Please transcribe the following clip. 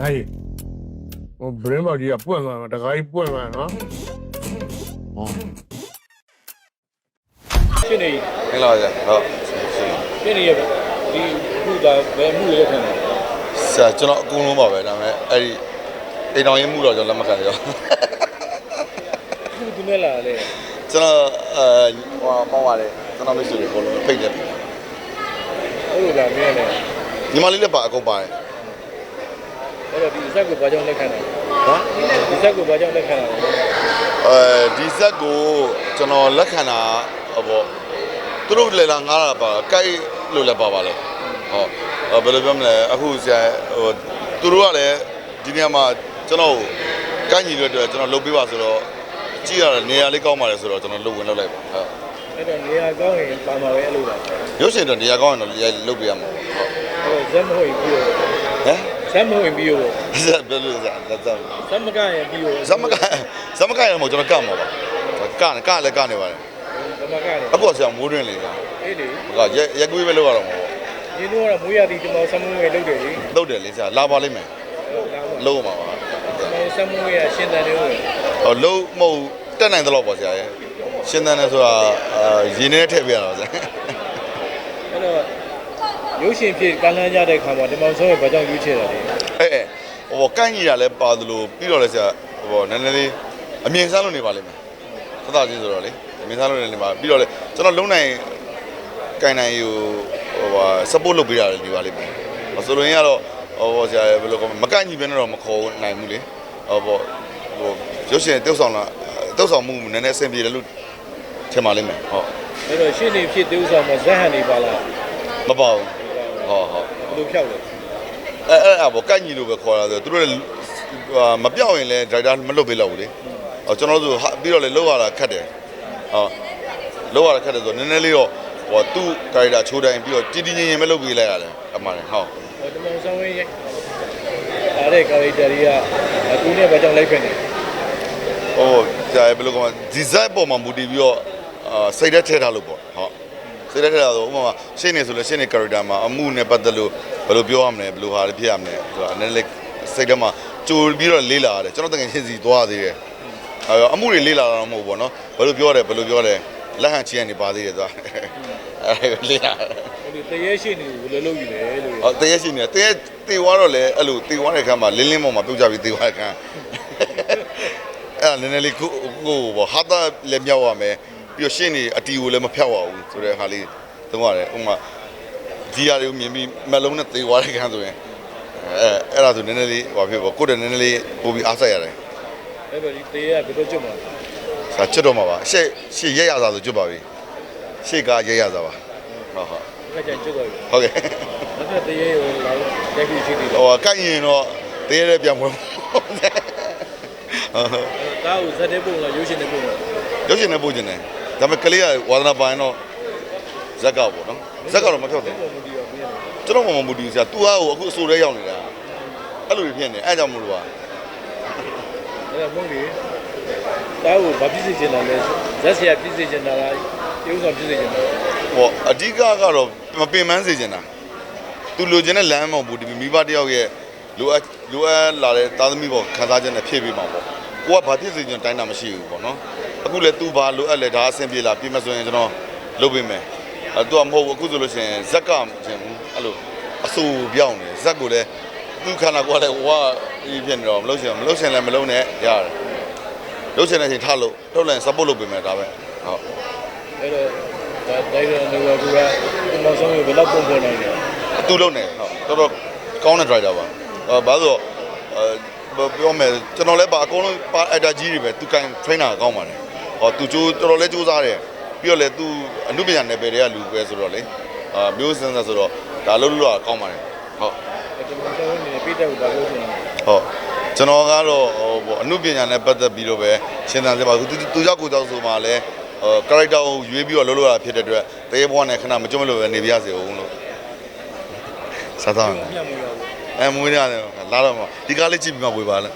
နိုင်ဟိုဘရင်းဘော်ကြီးကပွင့်သွားမှာတခါကြီးပွင့်သွားနော်ရှင်းနေမင်္ဂလာပါဗျာဟုတ်ရှင်းနေရဒီခုဒါဘယ်မှုလဲခံတယ်ဆရာကျွန်တော်အကုန်လုံးပါပဲဒါပေမဲ့အဲ့ဒီအိမ်တော်ရေးမှုတော့ကျွန်တော်လက်မခံရအောင်ခုဒီမဲ့လာလေကျွန်တော်အဲဟိုပေါင်းပါတယ်ကျွန်တော်မိတ်ဆွေတွေအကုန်လုံးဖိတ်တယ်အဲ့လိုလာမင်းလည်းညီမလေးလည်းပါအကုန်ပါတယ် အဲ့တော့ဒီဇက်ကိုဘာကြောင့်လက်ခံတယ်ဟမ်ဒီဇက်ကိုဘာကြောင့်လက်ခံတာလဲအဲဒီဇက်ကိုကျွန်တော်လက်ခံတာဟောပေါ့သူတို့လည်းလာငားတာပါကိုက်လို့လည်းပါပါလေဟောဘယ်လိုပြောမလဲအခုဆရာဟိုသူတို့ကလည်းဒီနေရာမှာကျွန်တော်ကိုက်ညီလို့အတွက်ကျွန်တော်လုပ်ပေးပါဆိုတော့ကြည့်ရတယ်နေရာလေးကောင်းပါလေဆိုတော့ကျွန်တော်လုပ်ဝင်လုပ်လိုက်ပါဟုတ်အဲ့တော့နေရာကောင်းရင်ပါမှာပဲအဲ့လိုလာရုပ်ရှင်တော့နေရာကောင်းရင်တော့လုပ်ပေးရမှာဟုတ်အဲ့တော့ဇက်မဟုတ်ရင်ပြီးတော့ဟမ် ဇက်မဟုတ်ရင်ပြီးတော့ဇက်ဘယ်လိုဇက်လက်ဇက်ဇက်မကရင်ပြီးတော့ဇက်မကဇက်မကရမို့ကျွန်တော်ကတ်မှာပါကနေကလည်းကနေပါတယ်ဇက်မကရင်အခုဆရာမိုးတွင်လေးကအေးလေကရက်ရက်ကွေးပဲလောက်ရတော့မှာပေါ့ဒီလိုကတော့မွေးရသည်ဒီမောင်ဆမ်မွေးလုပ်တယ်လေလုတ်တယ်လေးဆရာလာပါလိမ့်မယ်အဲ့တော့လုံးမှာပါဒီမောင်ဆမ်မွေးရရှင်းတယ်လို့ဟောလုံးမဟုတ်တက်နိုင်တော့ပေါ့ဆရာရဲ့ရှင်းတယ်နဲ့ဆိုတာအာရင်းနဲ့ထည့်ပြရတာပါဆရာအဲ့တော့ ရုပ်ရှင်ဖြစ်ကမ်းလှမ်းကြတဲ့ခါမှာဒီမောင်ဆုံးရဲ့ဘာကြောင့်ရွေးချယ်တာလဲအဲအဲဟိုကိုင်းကြီးတာလည်းပါသလိုပြီးတော့လည်းဆရာဟိုနည်းနည်းလေးအမြင်ဆန်းလို့နေပါလိမ့်မယ်သဒချင်းဆိုတော့လေအမြင်ဆန်းလို့နေပါပြီးတော့လေကျွန်တော်လုံးနိုင်ကိုင်းနိုင်ယူဟိုဟာ support လုပ်ပေးရတယ်ဒီပါလိမ့်မယ်ဆိုလိုရင်းကတော့ဟိုဆရာဘယ်လိုကောမကိုင်းကြီးပဲနဲ့တော့မခေါ်နိုင်ဘူးလေဟောပေါ့ဟိုရုပ်ရှင်တုတ်ဆောင်လာတုတ်ဆောင်မှုနည်းနည်းအဆင်ပြေတယ်လို့ထင်ပါလိမ့်မယ်ဟုတ်အဲ့တော့ရှင်းနေဖြစ်သေးဥစားမှာဇက်ဟန်နေပါလားမပေါ့ဘူး ဟုတ်ဟုတ်ဘယ်လိုဖြောက်လဲအဲအဲ့အဘောကန့်ညီလို့ပဲခေါ်တာဆိုသူတို့လည်းဟာမပြောက်ရင်လည်းဒရိုက်တာမလွတ်ပေးတော့ဘူးလေဟောကျွန်တော်တို့ဆိုဟာပြီးတော့လည်းလောက်ရတာခက်တယ်ဟောလောက်ရတာခက်တယ်ဆိုတော့နည်းနည်းလေးတော့ဟောသူ့ဒရိုက်တာချိုးတိုင်းပြီးတော့တည်တည်ငြိမ်ငြိမ်ပဲလုပ်ပေးလိုက်ရတယ်အမှန်တယ်ဟုတ်ဒီမောင်ဆောင်ရဲ့အားတဲ့ကာရီတာတွေကအခုနဲ့ဘာကြောင့်လိုက်ခဲ့နေဟောကြာဘယ်လိုကောဒီဇိုင်းပေါ်မှာမူတည်ပြီးတော့အာစိတ်သက်ထဲထားလို့ပေါ့ဟုတ် စိတ်သက်ထဲထားဆိုဥပမာရှင်းနေဆိုလို့ရှင်းနေ character မှာအမှုနဲ့ပတ်သက်လို့ဘယ်လိုပြောရမလဲဘယ်လိုဟာလေးဖြစ်ရမလဲဆိုတာနည်းနည်းလေးစိတ်ထဲမှာကြိုပြီးတော့လေးလာရတယ်ကျွန်တော်တကယ်ရှင်းစီသွားသေးတယ်အဲအမှုတွေလေးလာတာတော့မဟုတ်ဘူးပေါ့နော်ဘယ်လိုပြောတယ်ဘယ်လိုပြောတယ်လက်ဟန်ချီရနေပါသေးတယ်သွားအဲလေးလာဒီတရေရှိနေဘယ်လိုလုပ်ယူလဲလို့ဟောတရက်ရှိနေတရက်တေသွားတော့လေအဲ့လိုတေသွားတဲ့ခါမှာလင်းလင်းပေါ်မှာပြုတ်ကြပြီးတေသွားတဲ့ခါအဲ့ဒါနည်းနည်းလေးကိုကိုဘောဟာတာလည်းမြောက်ရမယ် ပြီးတော့ရှင်းနေအတီကိုလည်းမဖြောက်ရဘူးဆိုတဲ့ဟာလေးသုံးရတယ်ဥပမာဒီဟာတွေကိုမြင်ပြီးမလုံးနဲ့တေသွားတဲ့ခါဆိုရင်အဲအဲ့ဒါဆိုနည်းနည်းလေးဟောဖြစ်ပေါ့ကိုယ်တည်းနည်းနည်းလေးပို့ပြီးအားဆက်ရတယ်အဲ့တော့ဒီတရေကဘယ်လိုကျွတ်မှာ ça ချွတ်တော့မှာပါရှေ့ရှေ့ရက်ရစားဆိုကျွတ်ပါပြီရှေ့ကရက်ရစားပါဟုတ်ဟုတ်ခက်ကြကျွတ်သွားပြီဟုတ်ကဲ့နောက်ထပ်တရေကိုလာတက်ပြီးရှိသေးတယ်ဟိုကိုက်ရင်တော့တရေရဲပြန်ဝင်ဟုတ်ဒါကိုဇက်တဲ့ပုံလားရုပ်ရှင်တဲ့ပုံလားရုပ်ရှင်နဲ့ပို့ကျင်တယ် ဒါပေမဲ့ကလေးကဝါသနာပိုင်းတော့ဇက်ကပေါ့နော်ဇက်ကတော့မဖြောက်တယ်ပုံမူတည်ရောပြင်းတယ်ကျွန်တော်မှမမူတည်ဘူးဆရာ तू ဟာကိုအခုအစိုးရရောက်နေတာအဲ့လိုတွေဖြစ်နေအဲ့ကြောင့်မလို့ပါအဲ့တော့မဟုတ်လေဒါကိုဘာဖြစ်စေချင်တာလဲဇက်ဆရာဖြစ်စေချင်တာလားရုပ်ဆောင်ဖြစ်စေချင်တာလားဟောအဓိကကတော့မပင်ပန်းစေချင်တာ तू လိုချင်တဲ့လမ်းမဟုတ်ဘူးဒီမိဘတယောက်ရဲ့လိုအပ်လိုအပ်လာတဲ့သားသမီးပေါ်ခံစားချက်နဲ့ဖြည့်ပေးမှာပေါ့ကိုကဘာဖြစ်စေချင်တိုင်းတာမရှိဘူးပေါ့နော် အခုလည်း तू ဘာလိုအပ်လဲဒါအဆင်ပြေလားပြင်မဆိုရင်ကျွန်တော်လုပ်ပေးမယ်အဲ तू ကမဟုတ်ဘူးအခုဆိုလို့ရှိရင်ဇက်ကမချင်ဘူးအဲ့လိုအဆူပြောင်းနေဇက်ကိုလည်းသူ့ခန္ဓာကိုယ်ကလည်းဟိုကဒီဖြစ်နေတော့မလုပ်ချင်မလုပ်ချင်လည်းမလုပ်နဲ့ရတယ်လုပ်ချင်တဲ့အချိန်ထားလို့ထုတ်လိုက် support လုပ်ပေးမယ်ဒါပဲဟုတ်အဲ့တော့ဒါဒိုင်ယာနေဝကူကဒီမောင်ဆောင်ကိုဘယ်တော့ပုံပေါ်နိုင်လဲသူ့လုံးနေဟုတ်တော်တော်ကောင်းတဲ့ driver ပါအဲဘာလို့အဲပြောမယ်ကျွန်တော်လည်းပါအကုန်လုံးပါ actor ကြီးတွေပဲသူကန် trainer ကောင်းပါတယ် ဟောသူကြိုးတော်တော်လေးကြိုးစားတယ်ပြီးတော့လည်းသူအမှုပညာနယ်ပယ်တွေကလူပဲဆိုတော့လေအာမျိုးစင်စဆိုတော့ဒါလုံးလို့တော့ကောင်းပါတယ်ဟုတ်ဒီမောင်ဆောင်နေပြတဲ့ကိုဘာလို့ဆိုလဲဟုတ်ကျွန်တော်ကတော့ဟိုပေါ့အမှုပညာနဲ့ပတ်သက်ပြီးတော့ပဲရှင်းသန်စေပါသူသူကြောက်ကိုကြောက်ဆိုမှလည်းဟို character ကိုရွေးပြီးတော့လုံးလို့ရတာဖြစ်တဲ့အတွက်တရေဘွားနဲ့ခဏမကြွမလို့ပဲနေပြရစေအောင်လို့စားသားမယ်အမြတ်မရဘူးအဲမွေးရတယ်လာတော့မဒီကားလေးကြည့်ပြီးမှဝေပါလား